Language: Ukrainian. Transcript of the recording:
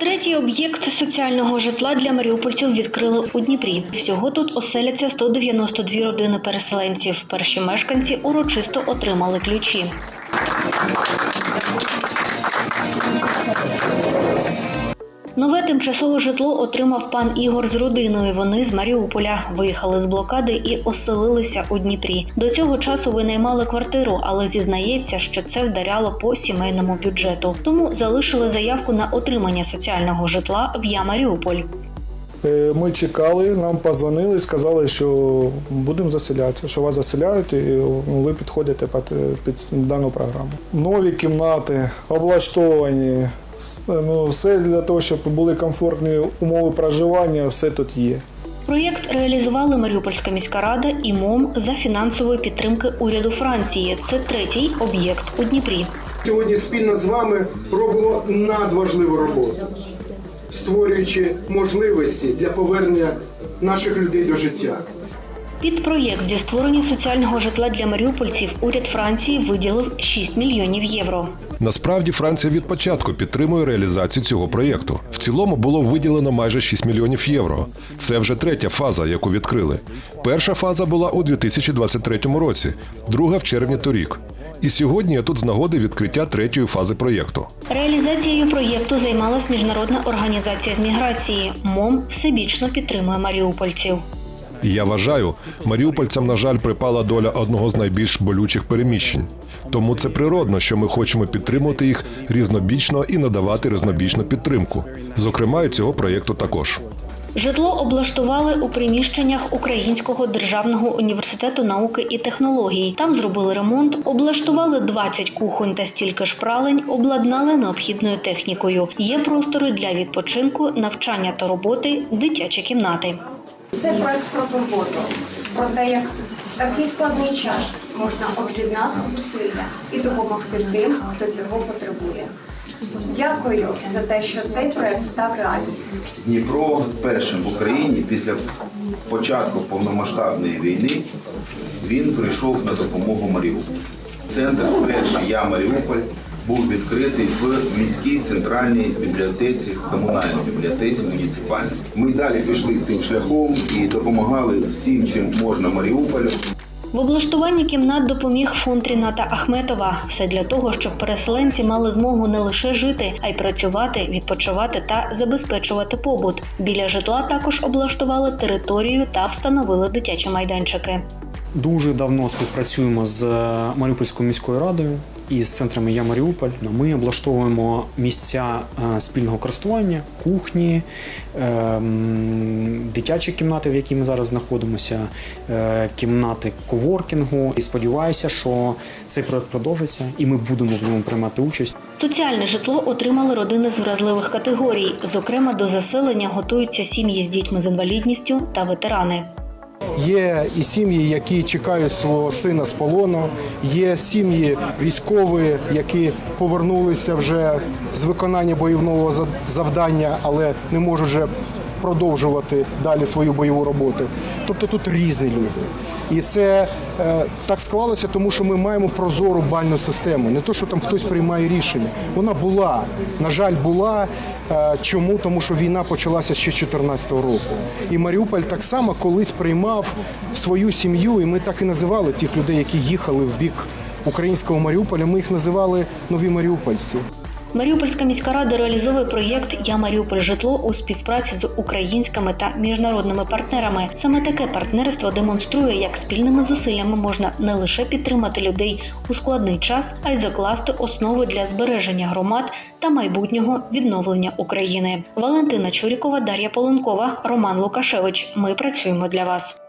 Третій об'єкт соціального житла для маріупольців відкрили у Дніпрі. Всього тут оселяться 192 родини переселенців. Перші мешканці урочисто отримали ключі. Нове тимчасове житло отримав пан Ігор з родиною. Вони з Маріуполя виїхали з блокади і оселилися у Дніпрі. До цього часу винаймали квартиру, але зізнається, що це вдаряло по сімейному бюджету. Тому залишили заявку на отримання соціального житла в Я Маріуполь. Е, Ми чекали, нам позвонили, сказали, що будемо заселятися, що вас заселяють, і ви підходите під, під дану програму. Нові кімнати облаштовані. С- Ну, все для того, щоб були комфортні умови проживання, все тут є. Проєкт реалізували Маріупольська міська рада і МОМ за фінансової підтримки уряду Франції. Це третій об'єкт у Дніпрі. Сьогодні спільно з вами робимо надважливу роботу, створюючи можливості для повернення наших людей до життя. Під проєкт зі створення соціального житла для маріупольців уряд Франції виділив 6 мільйонів євро. Насправді Франція від початку підтримує реалізацію цього проєкту. В цілому було виділено майже 6 мільйонів євро. Це вже третя фаза, яку відкрили. Перша фаза була у 2023 році, друга в червні торік. І сьогодні я тут з нагоди відкриття третьої фази проєкту. Реалізацією проєкту займалась міжнародна організація з міграції. МОМ всебічно підтримує маріупольців. І Я вважаю, маріупольцям, на жаль, припала доля одного з найбільш болючих переміщень. Тому це природно, що ми хочемо підтримувати їх різнобічно і надавати різнобічну підтримку. Зокрема, і цього проєкту також. Житло облаштували у приміщеннях Українського державного університету науки і технологій. Там зробили ремонт, облаштували 20 кухонь та стільки ж пралень, обладнали необхідною технікою. Є простори для відпочинку, навчання та роботи, дитячі кімнати. Це проект про турботу, про те, як в такий складний час можна об'єднати зусилля і допомогти тим, хто цього потребує. Дякую за те, що цей проект став реальністю. Дніпро першим в Україні після початку повномасштабної війни він прийшов на допомогу Маріуполю. Центр перший Я Маріуполь був відкритий в міській центральній бібліотеці, комунальній бібліотеці муніципальній. Ми далі пішли цим шляхом і допомагали всім, чим можна Маріуполю. В облаштуванні кімнат допоміг фонд Ріната Ахметова. Все для того, щоб переселенці мали змогу не лише жити, а й працювати, відпочивати та забезпечувати побут. Біля житла також облаштували територію та встановили дитячі майданчики. Дуже давно співпрацюємо з Маріупольською міською радою і з центрами Я Маріуполь. Ми облаштовуємо місця е, спільного користування, кухні, ем, дитячі кімнати, в якій ми зараз знаходимося, е, кімнати коворкінгу. І сподіваюся, що цей проект продовжиться, і ми будемо в ньому приймати участь. Соціальне житло отримали родини з вразливих категорій. Зокрема, до заселення готуються сім'ї з дітьми з інвалідністю та ветерани. Є і сім'ї, які чекають свого сина з полону, є сім'ї військові, які повернулися вже з виконання бойового за- завдання, але не можуть вже продовжувати далі свою бойову роботу. Тобто тут різні люди. І це е, так склалося, тому що ми маємо прозору бальну систему. Не то, що там хтось приймає рішення. Вона була, на жаль, була. Е, чому? Тому що війна почалася ще з 2014 року. І Маріуполь так само колись приймав свою сім'ю, і ми так і називали тих людей, які їхали в бік українського Маріуполя. Ми їх називали нові маріупольці. Маріупольська міська рада реалізовує проєкт Я Маріуполь житло у співпраці з українськими та міжнародними партнерами. Саме таке партнерство демонструє, як спільними зусиллями можна не лише підтримати людей у складний час, а й закласти основи для збереження громад та майбутнього відновлення України. Валентина Чурікова, Дар'я Поленкова, Роман Лукашевич. Ми працюємо для вас.